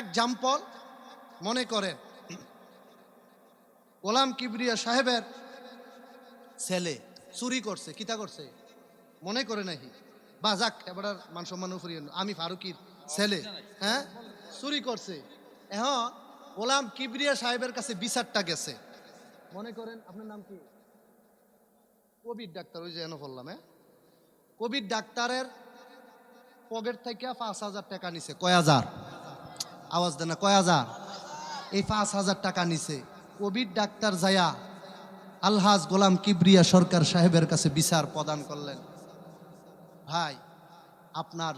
Example মনে করেন গোলাম কিবরিয়া সাহেবের ছেলে চুরি করছে, কিতা করছে? মনে করে নাকি বা যাক, এবার মান সম্মান আমি ফারুকির ছেলে হ্যাঁ? চুরি করছে। এখন গোলাম কিবরিয়া সাহেবের কাছে বিচারটা গেছে। মনে করেন, আপনার নাম কি? কোভিড ডাক্তার, ওই যে এনে বললাম হ্যাঁ? কোভিড ডাক্তারের পকেট থেকে পাঁচ হাজার টাকা নিছে, কয় হাজার? আওয়াজ দেন কয় হাজার? এই পাঁচ হাজার টাকা নিছে। কোভিড ডাক্তার জায়া আলহাজ গোলাম কিবরিয়া সরকার সাহেবের কাছে বিচার প্রদান করলেন। ভাই, আপনার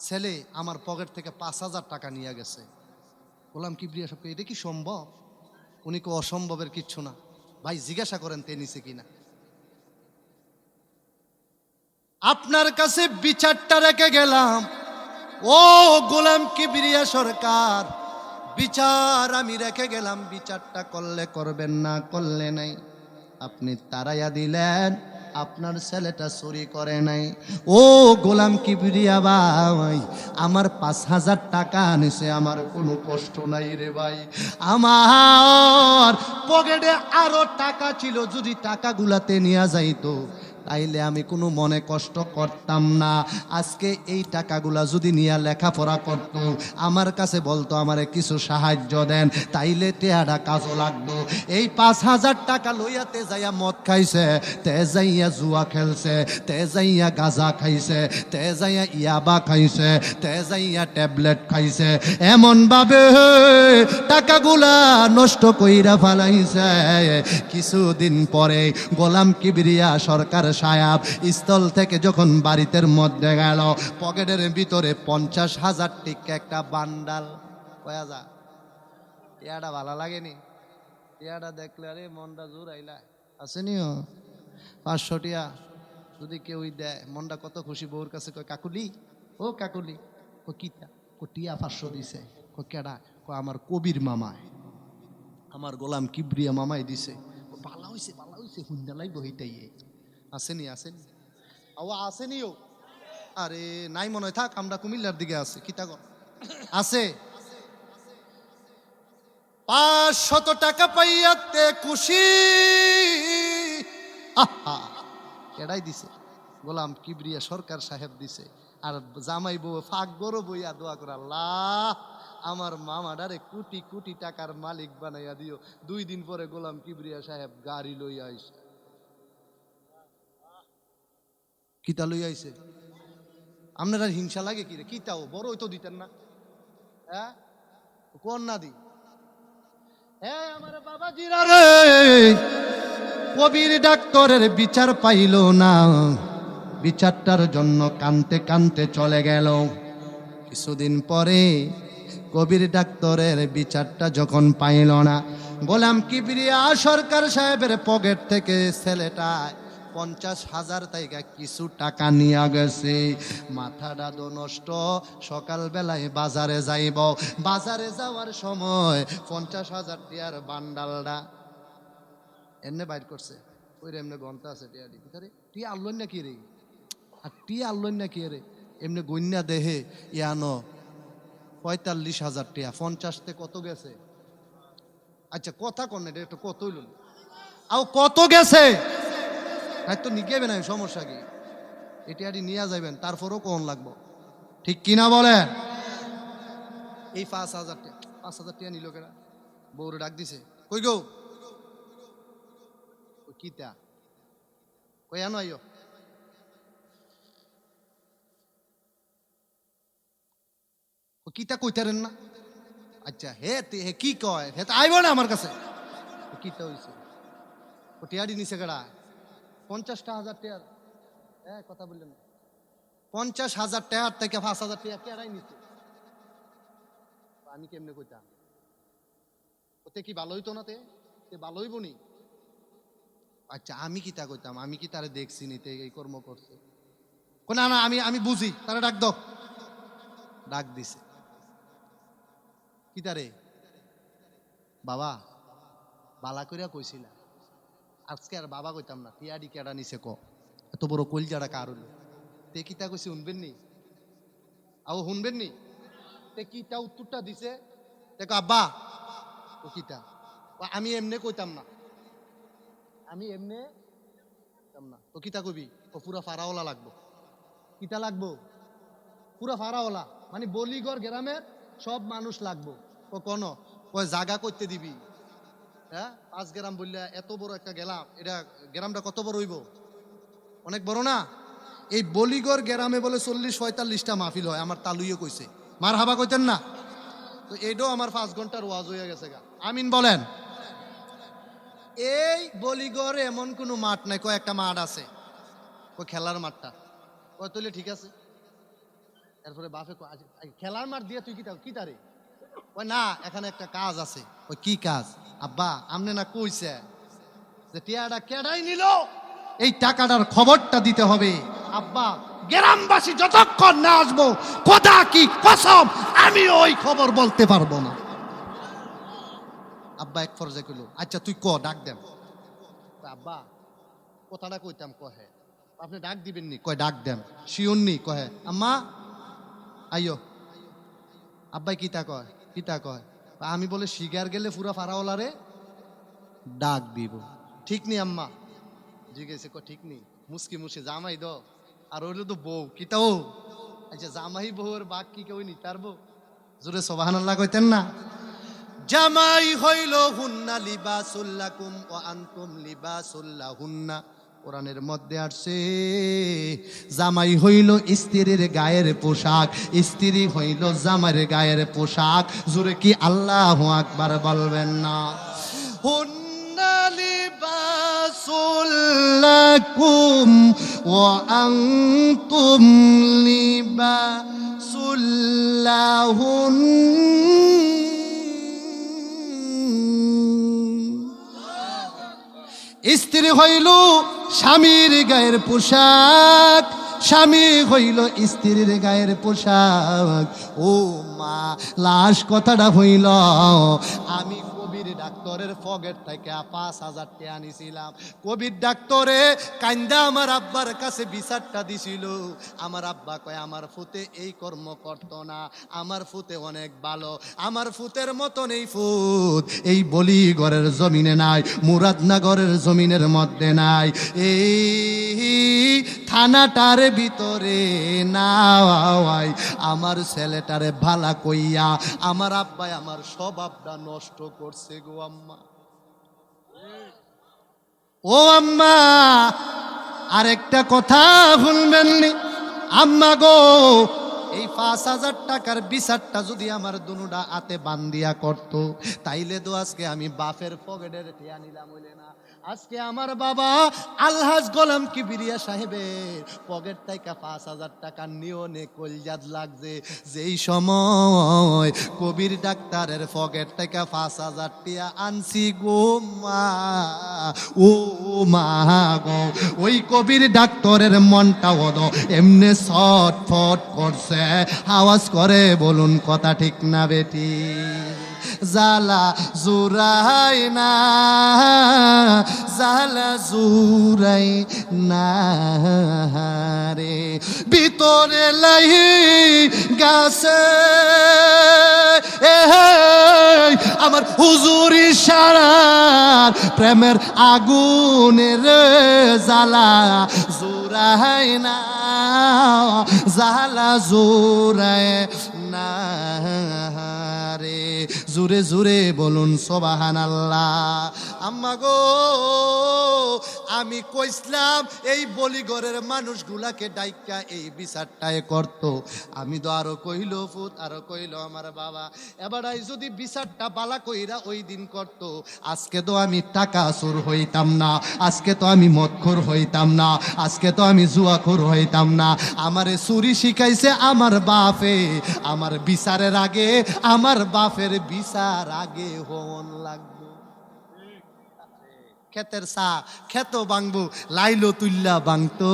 ছেলে আমার পকেট থেকে পাঁচ হাজার টাকা নিয়ে গেছে। গোলাম কিবরিয়া সাহেবকে, এটা কি সম্ভব? উনি কো অসম্ভবের কিচ্ছু না। ভাই, জিজ্ঞাসা করেন, তে নিছে কিনা আপনার কাছে বিচারটা রেখে গেলাম। ও গোলাম কিবরিয়া সরকার, বিচার আমি রেখে গেলাম, বিচারটা করলে করবেন না, করলে নাই। আপনি তারাইয়া দিলেন, আপনার ছেলেটা চুরি করে নাই। ও গোলাম কিবরিয়া ভাই, আমার পাঁচ হাজার টাকা আনিছে আমার কোনো কষ্ট নাই রে ভাই। আমার পকেটে আরও টাকা ছিল, যদি টাকাগুলাতে নিয়ে যাইতো তাইলে আমি কোনো মনে কষ্ট করতাম না। আজকে এই টাকাগুলা যদি নিয়ে লেখাপড়া করতো, আমার কাছে বলতো, আমারে কিছু সাহায্য দেন, তাইলে টেয়াটা কাজও লাগতো। এই পাঁচ হাজার টাকা লইয়াতে যাইয়া মদ খাইছে, তে যাইয়া জুয়া খেলছে, তে যাইয়া গাঁজা খাইছে, তে যাইয়া ইয়াবা খাইছে, তে যাইয়া ট্যাবলেট খাইছে। এমন ভাবে টাকাগুলা নষ্ট কইরা ফালাইছে। কিছুদিন পরে গোলাম কিবরিয়া সরকার সাহেব স্থল থেকে যখন বাড়িতে মধ্যে গেল, পকেটের ভিতরে পঞ্চাশ হাজার টিকা একটা বান্ডাল। কয়া যা, টিয়াটা ভালো লাগেনি? টিয়াটা দেখলে আরে মনটা জোর আইলা। আসেনি ও? পাঁচশো টিয়া যদি কেউ দেয়, মনটা কত খুশি? বউর কাছে কয়, কাকুলি, ও কাকুলি। ও কিতা ও টিয়া পাঁচশো দিছে। ও কেডা? ক আমার কবির মামায় আমার গোলাম কিবরিয়া মামাই দিছে। ভালো হইছে ভালো হইছে হুন্ডালাই বহিটাই আসেনি আসেনি। ও আসেনি ও আরে, নাই মনে হয়, থাক, আমরা কুমিল্লার দিকে আছে কিতা কর আছে। পাঁচশত টাকা পাইয়াতে খুশি। এটাই দিছে? গোলাম কিবরিয়া সরকার সাহেব দিছে। আর জামাই বউ, ফাঁক বড় বইয়া দোয়া করে, আল্লাহ, আমার মামাডারে কোটি কোটি টাকার মালিক বানাইয়া দিও। দুই দিন পরে গোলাম কিবরিয়া সাহেব গাড়ি লইয়া আইসে। কিতা লইয়া আইছে আপনার হিংসা লাগে কি রে? কিতাও বড় তো দিতেন না। হ্যাঁ কোন না দি হ্যাঁ কবির ডাক্তারের বিচার পাইল না। বিচারটার জন্য কানতে কানতে চলে গেল। কিছুদিন পরে কবির ডাক্তারের বিচারটা যখন পাইল না গোলাম কিবরিয়া সরকার সাহেবের পকেট থেকে ছেলেটা পঞ্চাশ হাজার তাইকা কিছু টাকা নিয়ে গেছে। মাথাটা তো নষ্ট, সকালবেলায় বাজারে যাইব। বাজারে যাওয়ার সময় পঞ্চাশ হাজার টিয়ার বান্ডালটা এমনি বাইর করছে। ওই রে এমনি গন্তা আছে টিয়া দি ভিতরে টিয়া আল্লন না কি রে? আর টিয়া আল্লন না কি রে? এমনি গন্যা দেহে, ইয়ানো পঁয়তাল্লিশ হাজার টিয়া। পঞ্চাশতে কত গেছে? আচ্ছা কথা কন এটা একটু কত হইল? আও কত গেছে? হ্যাঁ তো নিকেবে না সমস্যা কি? এটি আটি নিয়ে যাবেন তারপরও কোন লাগবো? ঠিক কিনা বলেন? এই পাঁচ হাজার পাঁচ হাজার টাকা নিল কেনা? বউরে ডাক দিছে, কই গো? কিতা? কই আনো আইও? কিতা কইতারেন না? আচ্ছা হে হে, কি কয়? হে, তো আইব না আমার কাছে। কিতা হইছে? ও টিয়ারি নিছে কেডা? পঞ্চাশটা হাজার টিয়ার। হ্যাঁ কথা বললেন। পঞ্চাশ হাজার টাকার থেকে পাঁচ হাজার টাকা কেরাই নিছে আমি কেমনে কইতাম? ওতে কি ভালো হইতো না তে? ভালো হইব নি? আচ্ছা আমি কি তা কইতাম? আমি কি তারে দেখছি নিতে এই কর্ম করছে? না না, আমি আমি বুঝি। তারা ডাক দাও। ডাক দিছে। কি তারে বাবা, বালা কইরা কইছিলা। আজকে আর বাবা কইতাম না টিয়াডি কেডা নিছে ক? এত বড় কলজাড়া কার হলো? তে কিতা কইছে শুনবেন নি? আও শুনবেন নি? তে কিটা উত্তরটা দিছে? দেখো আব্বা, ও ও আমি এমনে কইতাম না। আমি এমনে কইতাম না। তো কিতা কবি ও পুরা ফারাওলা লাগবো। কিতা লাগবো? পুরা ফারাওলা মানে বলিগড় গ্রামের সব মানুষ লাগবো। ও কোন কয়, জাগা করতে দিবি। হ্যাঁ? পাঁচ গ্রাম বললে এত বড় একটা গেলাম এটা গ্রামটা কত বড় হইব? অনেক বড় না? এই বলিগড় গ্রামে বলে চল্লিশ পঁয়তাল্লিশটা মাহফিল হয় আমার তালুইও কইছে। মার হাবা কইতেন না? তো এটাও আমার পাঁচ ঘণ্টার ওয়াজ হয়ে গেছে গা। আমিন বলেন। এই বলিগড়ে এমন কোনো মাঠ নাই কয় একটা মাঠ আছে। ওই খেলার মাঠটা? কয় তুলে ঠিক আছে? এরপরে বাপে কয়, খেলার মাঠ দিয়ে তুই কি কি তারে? ওই না এখানে একটা কাজ আছে। ওই কি কাজ? আব্বা, আমনে না কইছে যে টিয়াটা কেডাই নিল? এই টাকাটার খবরটা দিতে হবে। আব্বা, গ্রামবাসী যতক্ষণ না আসব, কথা কি কসম আমি ওই খবর বলতে পারব না। আব্বা এক ফরজে কইল আচ্ছা তুই ক, ডাক দেন। আব্বা, কথাটা কইতাম কহে আপনি ডাক দিবেন নি? কয়, ডাক দেন। শিওন নি? কহে আম্মা, আইয়ো। আব্বাই কিতা কয়? কিতা কয়? আমি বলে শিগার গেলে পুরা ফারাওয়ালারে ডাক দিব। ঠিক নি আম্মা? জিজ্ঞেসে ক ঠিক নি। মুসকি মুসি জামাই দ। আর ওইলো তো বউ কিতা ও? আচ্ছা জামাই বউর বাঘ কি কেউ নি? তার বউ? জোরে সোবাহান আল্লাহ কইতেন না। জামাই হইল, হুন্না লিবাসুল্লাকুম ও আন্তুম লিবাসুল্লাহ হুন্না কোরআনের মধ্যে আসছে জামাই হইল স্ত্রীর গায়ের পোশাক, স্ত্রী হইল জামাইয়ের গায়ের পোশাক। জোরে কি আল্লাহ আকবার বলবেন না? লিবাসুল্লাকুম ওয়া আনতুম লিবাসুল্লাহুন স্ত্রী হইল স্বামীর গায়ের পোশাক স্বামী হইল স্ত্রীর গায়ের পোশাক। ও মা লাশ কথাটা হইল কবির ফগের থেকে পাঁচ হাজার টাকা আনিছিলাম কবির ডাক্তারে কান্দা আমার আব্বার কাছে বিচারটা দিছিল। আমার আব্বা কয়, আমার ফুতে এই কর্ম করত না। আমার ফুতে অনেক ভালো। আমার ফুতের মতন এই ফুত। এই বলিগড়ের জমিনে নাই, মুরাদনগরের জমিনের মধ্যে নাই। এই থানাটার ভিতরে নাই আমার ছেলেটারে ভালা কইয়া, আমার আব্বাই আমার স্বভাবটা নষ্ট করছে গো ও আম্মা, আরেকটা কথা ভুলবেননি আম্মা গো, এই পাঁচ হাজার টাকার বিচারটা যদি আমার দুনুডা আতে বান্দিয়া করতো, তাইলে তো আজকে আমি বাফের পকেটের ঠেয়া নিলাম না। আজকে আমার বাবা আলহাজ গোলাম কিবিরিয়া সাহেবের পকেট থেকে পাঁচ হাজার টাকা নিয়নে কলজাদ লাগছে। যেই সময় কবির ডাক্তারের পকেট থেকে পাঁচ হাজার টিয়া আনছি গো মা, ও মা গো। ওই কবির ডাক্তারের মনটা ওদ, এমনে ছট ফট করছে। আওয়াজ করে, বলুন, কথা ঠিক না বেটি? জালা জুরাই না, জালা জুরাই না রে। ভিতরে লাই গাছে আমার হুজুরি সারার প্রেমের আগুনের জ্বালা জোরাই না, জালা জোরায় জুরে জুরে বলুন সোবাহান আল্লাহ আম্মা গো আমি কইসলাম, এই বলিগড়ের মানুষগুলাকে ডাইকা এই বিচারটায় করত। আমি তো আরও কইল, ফুত, আরও কইল আমার বাবা। এবার আই যদি বিচারটা বালা কইরা ওই দিন করত, আজকে তো আমি টাকা সুর হইতাম না, আজকে তো আমি মদখোর হইতাম না, আজকে তো আমি জুয়াখোর হইতাম না। আমারে চুরি শিখাইছে আমার বাপে, আমার বিচারের আগে, আমার বাপের বিচার আগে হন লাগবে। ক্ষেতের সা খেত বাংবো লাইলো তুল্লা বাংতো